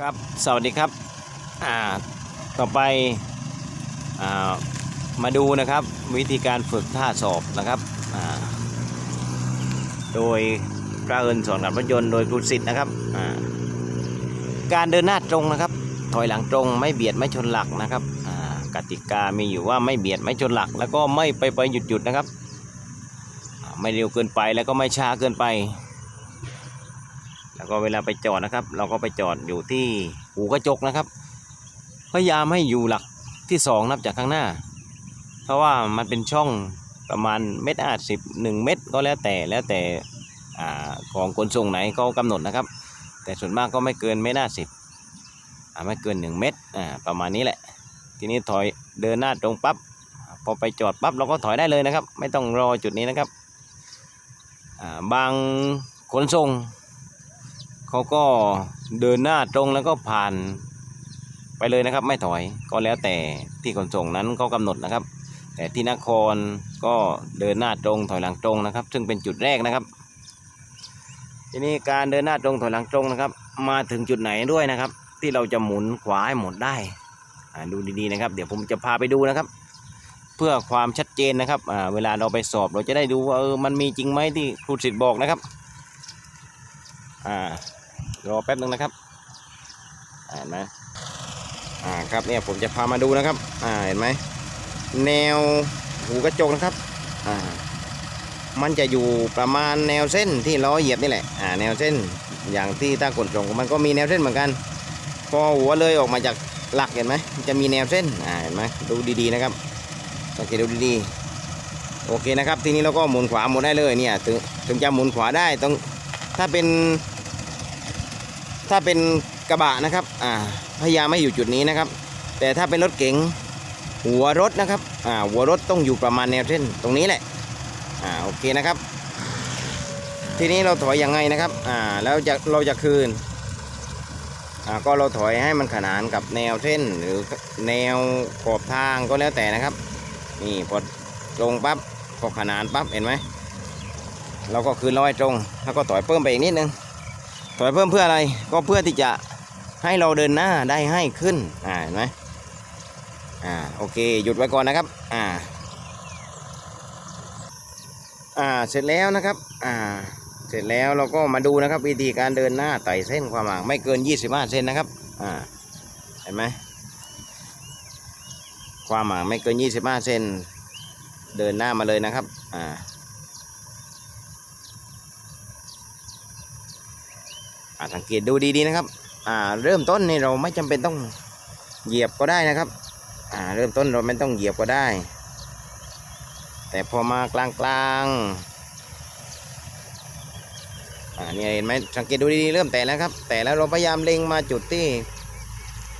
ครับ สวัสดีครับ อ่า ต่อไป อ่า มาดูนะครับ วิธีการฝึกท่าสอบนะครับ อ่า โดยพระเอิญสอนขับรถยนต์โดยครูสิทธิ์นะครับ อ่า การเดินหน้าตรงนะครับ ถอยหลังตรงไม่เบียดไม่ชนหลักนะครับ อ่า กติกามีอยู่ว่าไม่เบียดไม่ชนหลัก แล้วก็ไม่ไปไปหยุดหยุดนะครับ ไม่เร็วเกินไปแล้วก็ไม่ช้าเกินไป ก็เวลาไปจอดนะครับ เราก็ไปจอดอยู่ที่หูกระจกนะครับ พยายามให้อยู่หลักที่สองนับจากข้างหน้า เพราะว่ามันเป็นช่องประมาณเม็ดอาสิบหนึ่งเม็ดก็แล้วแต่แล้วแต่ของขนส่งไหนเขากำหนดนะครับ แต่ส่วนมากก็ไม่เกินเม็ดอาสิบไม่เกินหนึ่งเม็ดประมาณนี้แหละ ทีนี้ถอยเดินหน้าตรงปั๊บพอไปจอดปั๊บเราก็ถอยได้เลยนะครับ ไม่ต้องรอจุดนี้นะครับบางขนส่ง เขาก็เดินหน้าตรงแล้วก็ผ่านไปเลยนะครับ ไม่ถอยก็แล้วแต่ที่ขนส่งนั้นก็กำหนดนะครับ แต่ที่นครก็เดินหน้าตรงถอยหลังตรงนะครับ ซึ่งเป็นจุดแรกนะครับ ทีนี้การเดินหน้าตรงถอยหลังตรงนะครับ มาถึงจุดไหนด้วยนะครับ ที่เราจะหมุนขวาให้หมดได้อ่าดูดีๆนะครับ เดี๋ยวผมจะพาไปดูนะครับ เพื่อความชัดเจนนะครับเวลาเราไปสอบเราจะได้ดูว่าเออมันมีจริงไหมที่ครูสิทธิ์บอกนะครับอ่า รอแป๊บนึงนะครับเห็นไหมอ่าครับเนี่ยผมจะพามาดูนะครับ อ่าเห็นไหมแนวหูกระจกนะครับ อ่า มันจะอยู่ประมาณแนวเส้นที่ล้อเหยียบนี่แหละ อ่า แนวเส้นอย่างที่ตากดตรงมันก็มีแนวเส้นเหมือนกัน พอหัวเลยออกมาจากหลักเห็นไหมจะมีแนวเส้น อ่าเห็นไหมดูดีๆนะครับสังเกตดูดีๆโอเคนะครับ ทีนี้เราก็หมุนขวาหมุนได้เลยเนี่ย ถึงถึงจะหมุนขวาได้ต้องถ้าเป็น ถ้าเป็นกระบะนะครับอ่าพยายามไม่อยู่จุดนี้นะครับ แต่ถ้าเป็นรถเก๋งหัวรถนะครับอ่าหัวรถต้องอยู่ประมาณแนวเส้นตรงนี้แหละอ่าโอเคนะครับ ทีนี้เราถอยยังไงนะครับอ่าแล้วจะเราจะคืนอ่าก็เราถอยให้มันขนานกับแนวเส้นหรือแนวขอบทางก็แล้วแต่นะครับนี่พอตรงปั๊บพอขนานปั๊บเห็นไหมเราก็คืนร้อยตรง แล้วก็ถอยเพิ่มไปอีกนิดนึง ถอยเพิ่มเพื่ออะไรก็เพื่อที่จะให้เราเดินหน้าได้ให้ขึ้นอ่าเห็นไหมอ่าโอเคหยุดไว้ก่อนนะครับอ่าอ่าเสร็จแล้วนะครับอ่าเสร็จแล้วเราก็มาดูนะครับวิธีการเดินหน้าไต่เส้นความห่างไม่เกิน 25 เซนนะครับอ่าเห็นไหมความห่างไม่เกิน 25 เซนเดินหน้ามาเลยนะครับอ่า อ่า สังเกตดูดีๆนะครับ อ่าเริ่มต้นนี่เราไม่จำเป็นต้องเหยียบก็ได้นะครับ อ่าเริ่มต้นเราไม่ต้องเหยียบก็ได้ แต่พอมากลางๆอ่านี่เห็นไหมสังเกตดูดีๆเริ่มแตะแล้วครับ แต่แล้วเราพยายามเล็งมาจุดที่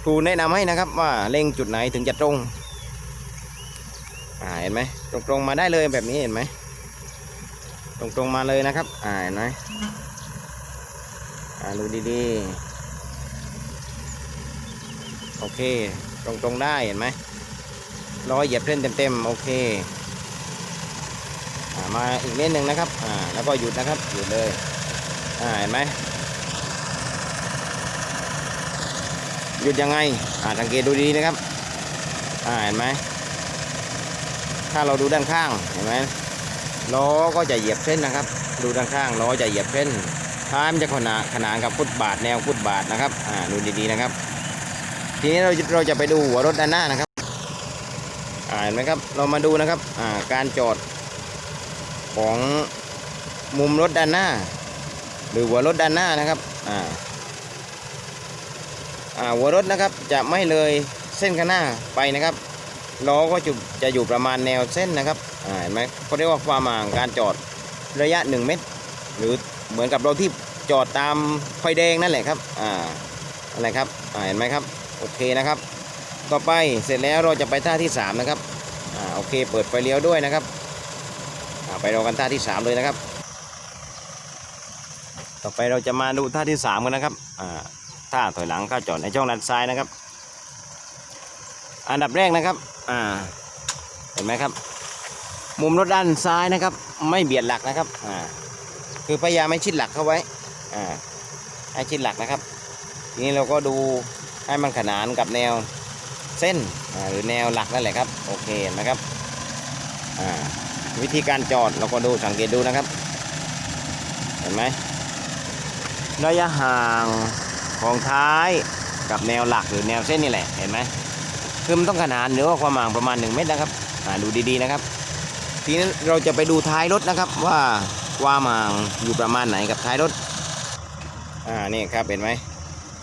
ครูแนะนำให้นะครับว่าเล็งจุดไหนถึงจะตรงอ่าเห็นไหมตรงๆมาได้เลยแบบนี้เห็นไหมตรงๆมาเลยนะครับอ่าเห็นไหม อ่าดูดีๆ โอเคตรงตรงๆได้เห็นไหมร้อยเหยียบเส้นเต็มๆ โอเคอ่ามาอีกเล่นหนึ่งนะครับ อ่า แล้วก็หยุดนะครับ หยุดเลย อ่า เห็นไหม หยุดยังไง อ่า สังเกตดูดีๆนะครับ อ่า เห็นไหม ถ้าเราดูด้านข้าง เห็นไหมล้อก็จะเหยียบเส้นนะครับ ดูด้านข้างล้อจะเหยียบเส้น ท้ายมันจะขนานขนานกับฟุตบาทแนวฟุตบาทนะครับอ่าดูดีๆนะครับ ทีนี้เราเราจะไปดูหัวรถด้านหน้านะครับอ่าเห็นไหมครับเรามาดูนะครับอ่าการจอดของมุมรถด้านหน้า หรือหัวรถด้านหน้านะครับอ่าอ่าหัวรถนะครับจะไม่เลยเส้นข้างหน้าไปนะครับล้อก็จะจะอยู่ประมาณแนวเส้นนะครับอ่าเห็นไหมเขาเรียกว่าความห่างการจอดระยะ 1 เมตร หรือ เหมือนกับเราที่จอดตามไฟแดงนั่นแหละครับอ่าอะไรครับอ่าเห็นไหมครับโอเคนะครับ ต่อไปเสร็จแล้วเราจะไปท่าที่ 3 นะครับอ่าโอเค เปิดไฟเลี้ยวด้วยนะครับอ่าไปรอกันท่าที่ 3 เลยนะครับ ต่อไปเราจะมาดูท่าที่ 3 กันนะครับอ่าท่าถอยหลังเข้าจอดในช่องด้านซ้ายนะครับ อันดับแรกนะครับอ่าเห็นไหมครับ มุมรถด้านซ้ายนะครับ ไม่เบียดหลักนะครับอ่า คือพยายามไม่ชิดหลักเข้าไว้อ่าให้ชิดหลักนะครับ ทีนี้เราก็ดูให้มันขนานกับแนวเส้นหรือแนวหลักนั่นแหละครับโอเคนไหมครับอ่าวิธีการจอดเราก็ดูสังเกตดูนะครับ เห็นไหมระยะห่างของท้ายกับแนวหลักหรือแนวเส้นนี่แหละเห็นไหมคือมันต้องขนานหรือว่าความห่างประมาณ 1 เมตรนะครับอ่าดูดีๆนะครับ ทีนี้เราจะไปดูท้ายรถนะครับว่า ความางอยู่ประมาณไหนกับท้ายรถ อ่านี่ครับเห็นไหม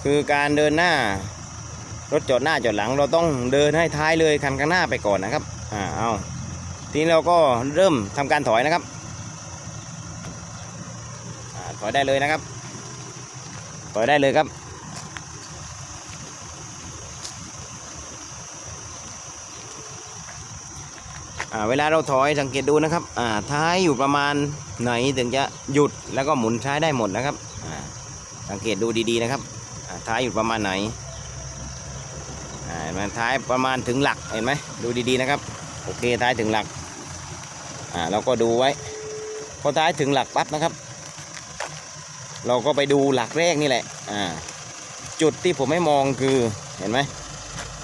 คือการเดินหน้ารถจอดหน้าจอดหลัง เราต้องเดินให้ท้ายเลยคันข้างหน้าไปก่อนนะครับ อ่าเอาทีนี้เราก็เริ่มทำการถอยนะครับอ่าถอยได้เลยนะครับ ถอยได้เลยครับ เวลาเราถอยสังเกตดูนะครับท้ายอยู่ประมาณไหนถึงจะหยุดแล้วก็หมุนซ้ายได้หมดนะครับสังเกตดูดีๆนะครับท้ายอยู่ประมาณไหนอ่าเห็นไหมันท้ายประมาณถึงหลักเห็นไหมดูดีๆนะครับโอเคท้ายถึงหลักอ่าเราก็ดูไว้พอท้ายถึงหลักปั๊บนะครับ เราก็ไปดูหลักแรกนี่แหละอ่าจุดที่ผมไม่มองคือเห็นไหม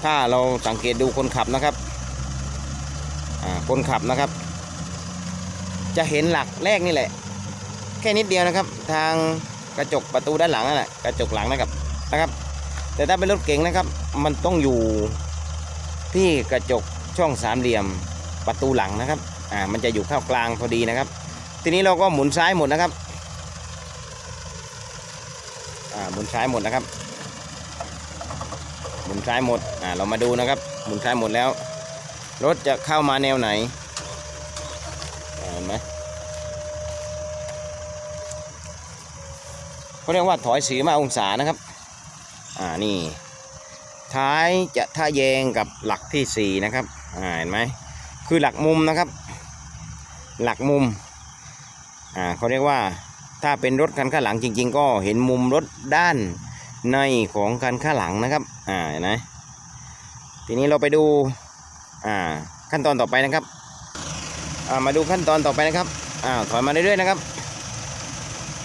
ถ้าเราสังเกตดูคนขับนะครับ คนขับนะครับ จะเห็นหลักแรกนี่แหละ แค่นิดเดียวนะครับ ทางกระจกประตูด้านหลังนั่นแหละกระจกหลังนะครับนะครับ แต่ถ้าเป็นรถเก๋งนะครับ มันต้องอยู่ที่กระจกช่องสามเหลี่ยมประตูหลังนะครับอ่ามันจะอยู่เข้ากลางพอดีนะครับ ทีนี้เราก็หมุนซ้ายหมดนะครับอ่าหมุนซ้ายหมดนะครับ หมุนซ้ายหมดอ่าเรามาดูนะครับ หมุนซ้ายหมดแล้ว รถจะเข้ามาแนวไหนเห็นไหมเขาเรียกว่าถอยสีมาองศานะครับ อ่านี่ ท้ายจะท่าแยงกับหลักที่สี่นะครับ อ่าเห็นไหมคือหลักมุมนะครับ หลักมุม อ่าเขาเรียกว่าถ้าเป็นรถคันข้างหลังจริง ๆ ก็เห็นมุมรถด้านในของคันข้างหลังนะครับ อ่าเห็นไหมทีนี้เราไปดู อ่าขั้นตอนต่อไปนะครับอ่ามาดูขั้นตอนต่อไปนะครับอ่าถอยมาเรื่อยๆนะครับ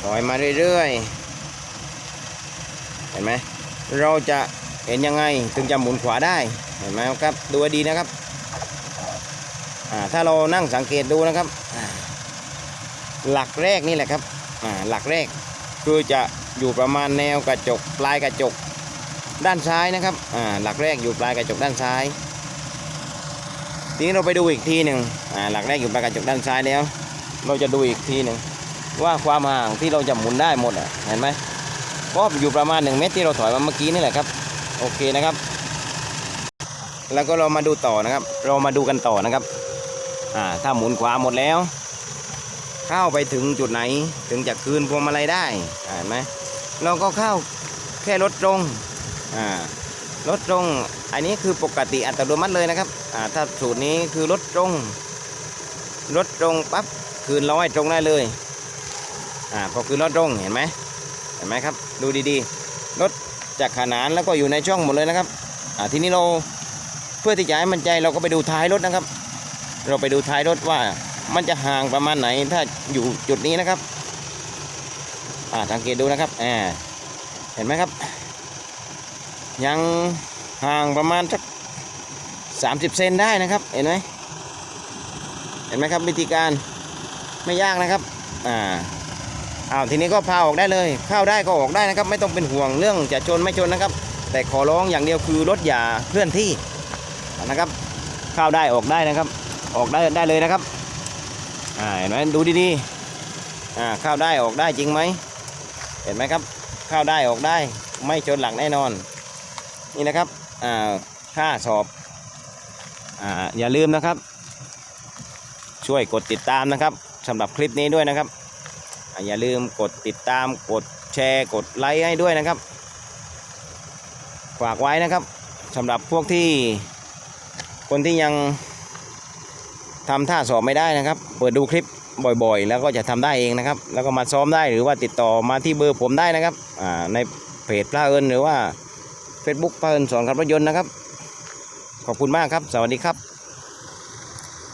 ถอยมาเรื่อยๆ เห็นไหมเราจะเห็นยังไงถึงจะหมุนขวาได้เห็นไหมครับดูให้ดีนะครับอ่าถ้าเรานั่งสังเกตดูนะครับหลักแรกนี่แหละครับอ่าหลักแรกคือจะอยู่ประมาณแนวกระจกปลายกระจกด้านซ้ายนะครับอ่าหลักแรกอยู่ปลายกระจกด้านซ้าย ทีนี้เราไปดูอีกทีหนึ่งอ่าหลักแรกอยู่ปายกระจกด้านซ้ายแล้ว เราจะดูอีกทีหนึ่งว่าความห่างที่เราจะหมุนได้หมดอะเห็นไหมก็อยู่ประมาณ 1 เมตรที่เราถอยมาเมื่อกี้นี่แหละครับ โอเคนะครับ แล้วก็เรามาดูต่อนะครับ เรามาดูกันต่อนะครับอ่าถ้าหมุนขวาหมดแล้ว เข้าไปถึงจุดไหนถึงจะคืนพวงมาลัยได้เห็นไหมเราก็เข้าแค่รถตรงอ่า รถตรง อันนี้คือปกติอัตโนมัติเลยนะครับอ่าถ้าสูตรนี้คือรถตรงรถตรงปั๊บคืนร้อยตรงได้เลยอ่าพอคืนรถตรงเห็นไหมเห็นไหมครับ ดูดีๆรถจากขนานแล้วก็อยู่ในช่องหมดเลยนะครับอ่าทีนี้เราเพื่อที่จะให้มันใจเราก็ไปดูท้ายรถนะครับ เราไปดูท้ายรถว่ามันจะห่างประมาณไหนถ้าอยู่จุดนี้นะครับอ่าสังเกตดูนะครับอ่าเห็นไหมครับ ยังห่างประมาณสักสามสิบเซนได้นะครับ เห็นไหมเห็นไหมครับวิธีการไม่ยากนะครับอ่าอ้าวทีนี้ก็พาออกได้เลย เข้าได้ก็ออกได้นะครับ ไม่ต้องเป็นห่วงเรื่องจะชนไม่ชนนะครับ แต่ขอร้องอย่างเดียวคือรถอย่าเคลื่อนที่นะครับ เข้าได้ออกได้นะครับ ออกได้ได้เลยนะครับอ่าเห็นไหมดูดีๆอ่าเข้าได้ออกได้จริงไหมเห็นไหมครับ เข้าได้ออกได้ไม่ชนหลักแน่นอน นี่นะครับอ่าค่าสอบอ่าอย่าลืมนะครับ ช่วยกดติดตามนะครับสำหรับคลิปนี้ด้วยนะครับออย่าลืมกดติดตามกดแชร์กดไลค์ให้ด้วยนะครับฝากไว้นะครับสำหรับพวกที่คนที่ยังทำท่าสอบไม่ได้นะครับ เปิดดูคลิปบ่อยๆ แล้วก็จะทำได้เองนะครับ แล้วก็มาซ้อมได้หรือว่าติดต่อมาที่เบอร์ผมได้นะครับในเพจพระเอิญหรือว่า Facebook พระเอิญสอนขับรถยนต์นะครับ ขอบคุณมากครับ สวัสดีครับ